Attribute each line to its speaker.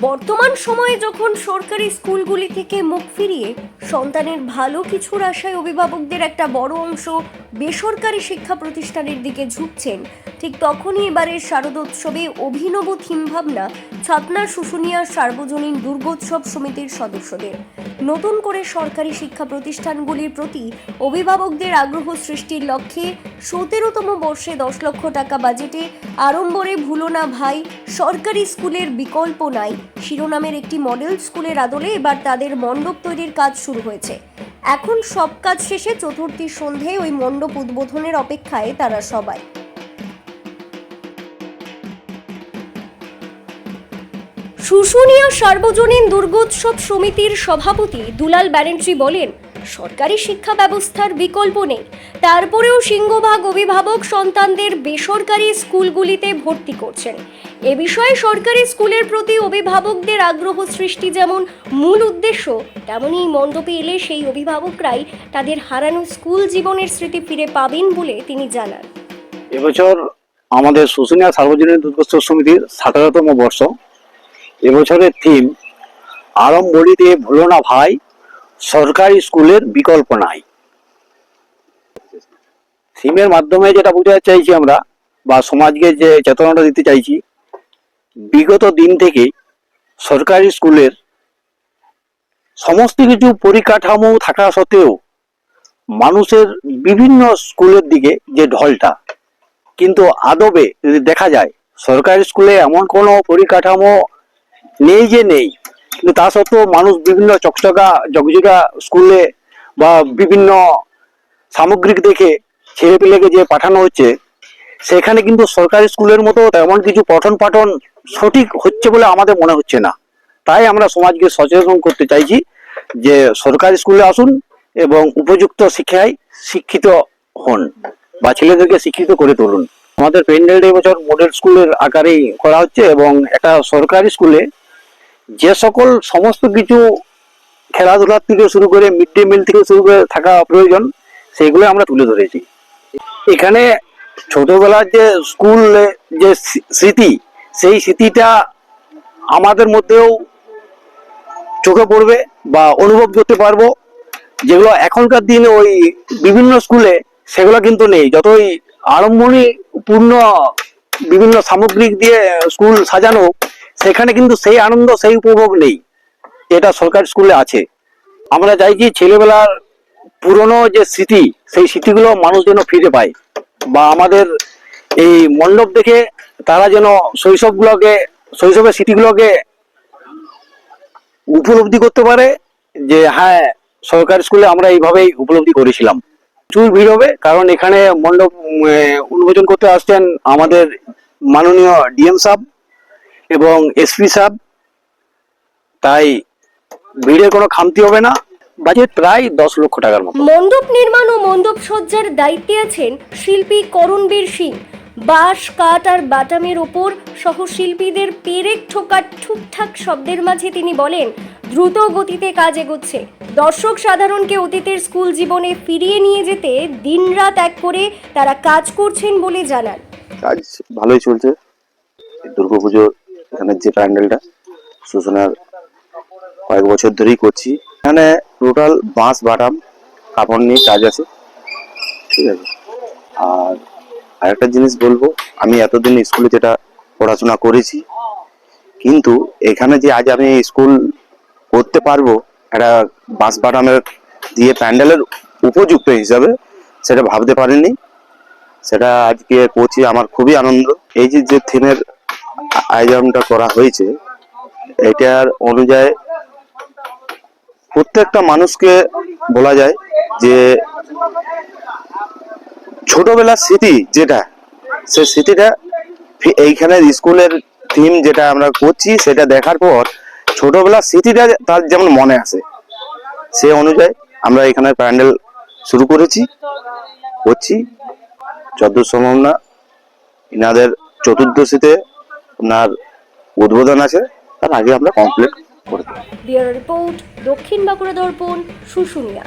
Speaker 1: বর্তমান সময়ে যখন সরকারি স্কুলগুলি থেকে মুখ ফিরিয়ে সন্তানের ভালো কিছুর আশায় অভিভাবকদের একটা বড় অংশ বেসরকারি শিক্ষা প্রতিষ্ঠানের দিকে ঝুঁকছেন। ঠিক তখনই এবারের শারদোৎসবে অভিনব থিম ভাবনা ছাতনার শুশুনিয়া সার্বজনীন দুর্গোৎসব সমিতির সদস্যদের। নতুন করে সরকারি শিক্ষা প্রতিষ্ঠানগুলির প্রতি অভিভাবকদের আগ্রহ সৃষ্টির লক্ষ্যে সতেরোতম বর্ষে দশ লক্ষ টাকা বাজেটে আড়ম্বরে ভুলো না ভাই, সরকারি স্কুলের বিকল্প নাই। শিরোনামের একটি মডেল স্কুলের আদলে এবার তাদের মণ্ডপ তৈরির কাজ শুরু হয়েছে। এখন সব কাজ শেষে চতুর্থী সন্ধে ওই মণ্ডপ উদ্বোধনের অপেক্ষায় তারা সবাই। শুশুনিয়া সার্বজনীন দুর্গোৎসব সমিতির সভাপতি দুলাল ব্যানার্জি বলেন সরকারি শিক্ষা ব্যবস্থার বিকল্প নেই। তারপরেও সিংহভাগ অভিভাবক সন্তানদের বেসরকারি স্কুলগুলিতে ভর্তি করছেন। এ বিষয়ে সরকারি স্কুলের প্রতি অভিভাবকদের আগ্রহ সৃষ্টি যেমন মূল উদ্দেশ্য, তেমনই মণ্ডপে এলে সেই অভিভাবকরাই তাদের হারানো স্কুল জীবনের স্মৃতি ফিরে পাবেন বলে তিনি জানান।
Speaker 2: এবছর আমাদের শুশুনিয়া সার্বজনীন দুর্গোৎসব সমিতির সতেরোতম বর্ষ। এবছরের থিম আরম্বরিতে ভুলো না ভাই সরকারি স্কুলের বিকল্প নাই। থিমের মাধ্যমে যেটা বোঝাতে চাইছি আমরা, বা সমাজকে যে চেতনাটা দিতে চাইছি, বিগত দিন থেকে সরকারি স্কুলের সমস্ত কিছু পরিকাঠামো থাকা সত্ত্বেও মানুষের বিভিন্ন স্কুলের দিকে যে ঢলটা, কিন্তু আদবে যদি দেখা যায়, সরকারি স্কুলে এমন কোনো পরিকাঠামো নেই যে নেই। কিন্তু তা সত্ত্বেও মানুষ বিভিন্ন চকচকা জগজগা স্কুলে বা বিভিন্ন সামগ্রিক দেখে ছেলেপিলেকে যে পাঠানো হচ্ছে, সেখানে কিন্তু সরকারি স্কুলের মতো তেমন কিছু পঠন পাঠন সঠিক হচ্ছে বলে আমাদের মনে হচ্ছে না। তাই আমরা সমাজকে সচেতন করতে চাইছি যে সরকারি স্কুলে আসুন এবং উপযুক্ত শিক্ষায় শিক্ষিত হন বা ছেলেদেরকে শিক্ষিত করে তুলুন। আমাদের প্যান্ডেলটা এবছর মডেল স্কুলের আকারেই করা হচ্ছে এবং একটা সরকারি স্কুলে যে সকল সমস্ত কিছু খেলাধুলার থেকে শুরু করে মিড ডে মিল থেকে শুরু করে থাকা প্রয়োজন, সেগুলো আমরা তুলে ধরেছি। এখানে ছোটবেলার যে স্কুল যে স্মৃতি, সেই স্মৃতিটা আমাদের মধ্যেও চোখে পড়বে বা অনুভব করতে পারব। যেগুলো এখনকার দিনে ওই বিভিন্ন স্কুলে সেগুলো কিন্তু নেই। যতই আড়ম্বরী পূর্ণ বিভিন্ন সামগ্রিক দিয়ে স্কুল সাজানো সেখানে কিন্তু সেই আনন্দ, সেই উপভোগ নেই। এটা সরকারি স্কুলে আছে। আমরা চাইছি ছেলেবেলার পুরনো যে স্মৃতি, সেই স্মৃতিগুলো মানুষ যেন ফিরে পায় বা আমাদের এই মণ্ডপ দেখে তারা যেন শৈশবগুলোকে, শৈশবের স্মৃতিগুলোকে উপলব্ধি করতে পারে যে হ্যাঁ সরকারি স্কুলে আমরা এইভাবেই উপলব্ধি করেছিলাম। প্রচুর ভিড় হবে, কারণ এখানে মণ্ডপ উন্মোচন করতে আসছেন আমাদের মাননীয় ডিএম সাহ এবং এসপি সাহ তাই ভিড়ের কোনো খামতি হবে না। বাজেট প্রায় দশ লক্ষ টাকার মতো।
Speaker 1: মণ্ডপ নির্মাণ ও মণ্ডপ সজ্জার দায়িত্বে আছেন শিল্পী করণবীর সিং। বাঁশ কাঠ আর বাটামের ওপর সহ শিল্পীদের পেরেক ঠোকার ঠুকঠাক শব্দের মাঝে তিনি বলেন দ্রুত গতিতে কাজ এগোচ্ছে। দর্শক সাধারণকে অতীতের স্কুল জীবনে ফিরিয়ে নিয়ে যেতে দিনরাত এক করে তারা কাজ করছেন বলে জানান।
Speaker 3: কাজ ভালোই চলছে। দুর্গা পুজোর এখানে যে প্যান্ডেলটা সূচনার কয়েক বছর ধরেই করছি। এখানে টোটাল বাঁশ বাটাম কাপড় নিয়ে কাজ আছে। ঠিক আছে? আর আরেকটা জিনিস বলব, আমি এতদিন স্কুলে যেটা পড়াশোনা করেছি, কিন্তু এখানে যে আজ আমি স্কুল করতে পারব, একটা বাঁশ বাটামের দিয়ে প্যান্ডেলের উপযুক্ত হিসাবে, সেটা ভাবতে পারিনি। সেটা আজকে করছি, আমার খুবই আনন্দ। এই যে যে থিমের আয়োজনটা করা হয়েছে, এটার অনুযায়ী প্রত্যেকটা মানুষকে বলা যায় যে ছোটবেলার স্মৃতি যেটা সে স্মৃতিটা এইখানে স্কুলের থিম যেটা আমরা করছি, সেটা দেখার পর ছোটবেলার স্মৃতিটা তার যেমন মনে আসে, সে অনুযায়ী আমরা এখানে প্যান্ডেল শুরু করেছি, করছি। যতদূর সম্ভব না ইনাদের চতুর্দশীতে আপনার উদ্বোধন আছে তার আগে আমরা কমপ্লিট করে দেবো।
Speaker 1: রিপোর্ট দক্ষিণ বাঁকুড়া দর্পণ শুশুনিয়া।